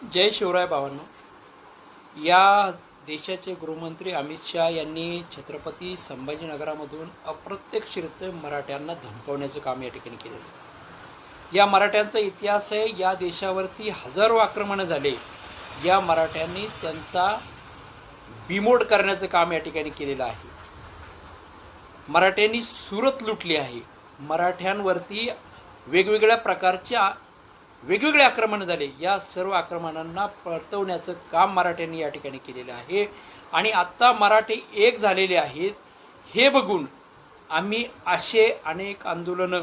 जय शिवराय भावांनो. या देशाचे गृहमंत्री अमित शहा यांनी छत्रपती संभाजीनगरामधून अप्रत्यक्षरित्या मराठ्यांना धमकवण्याचं काम या ठिकाणी केलेलं आहे. या मराठ्यांचा इतिहास आहे. या देशावरती हजारो आक्रमणं झाले. या मराठ्यांनी त्यांचा बिमोड करण्याचं काम या ठिकाणी केलेलं आहे. मराठ्यांनी सुरत लुटली आहे. मराठ्यांवरती वेगवेगळ्या प्रकारच्या वेगवेगळे आक्रमणं झाले. या सर्व आक्रमणांना परतवण्याचं काम मराठ्यांनी या ठिकाणी केलेलं आहे. आणि आत्ता मराठे एक झालेले आहेत. हे बघून आम्ही असे अनेक आंदोलनं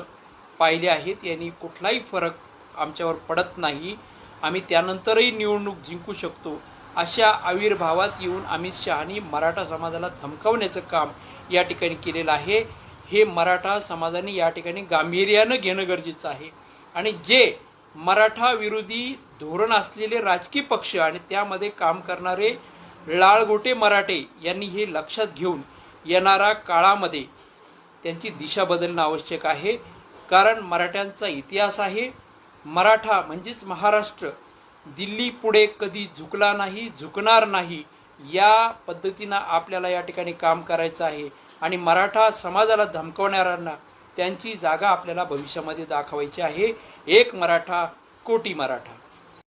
पाहिले आहेत. यांनी कुठलाही फरक आमच्यावर पडत नाही. आम्ही त्यानंतरही निवडणूक जिंकू शकतो. अशा आविर्भावात येऊन अमित शहानी मराठा समाजाला धमकावण्याचं काम या ठिकाणी केलेलं आहे. हे मराठा समाजाने या ठिकाणी गांभीर्यानं घेणं गरजेचं आहे. आणि जे मराठा विरोधी धोरण असलेले राजकीय पक्ष आणि त्यामध्ये काम करणारे लाळगोटे मराठे यांनी हे लक्षात घेऊन येणाऱ्या काळामध्ये त्यांची दिशा बदलणं आवश्यक आहे. कारण मराठ्यांचा इतिहास आहे. मराठा म्हणजेच महाराष्ट्र. दिल्ली पुढे कधी झुकला नाही झुकणार नाही या पद्धतीनं आपल्याला या ठिकाणी काम करायचं आहे. आणि मराठा समाजाला धमकवणाऱ्यांना त्यांची जागा आपल्याला भविष्यामध्ये दाखवायची आहे. एक मराठा कोटी मराठा.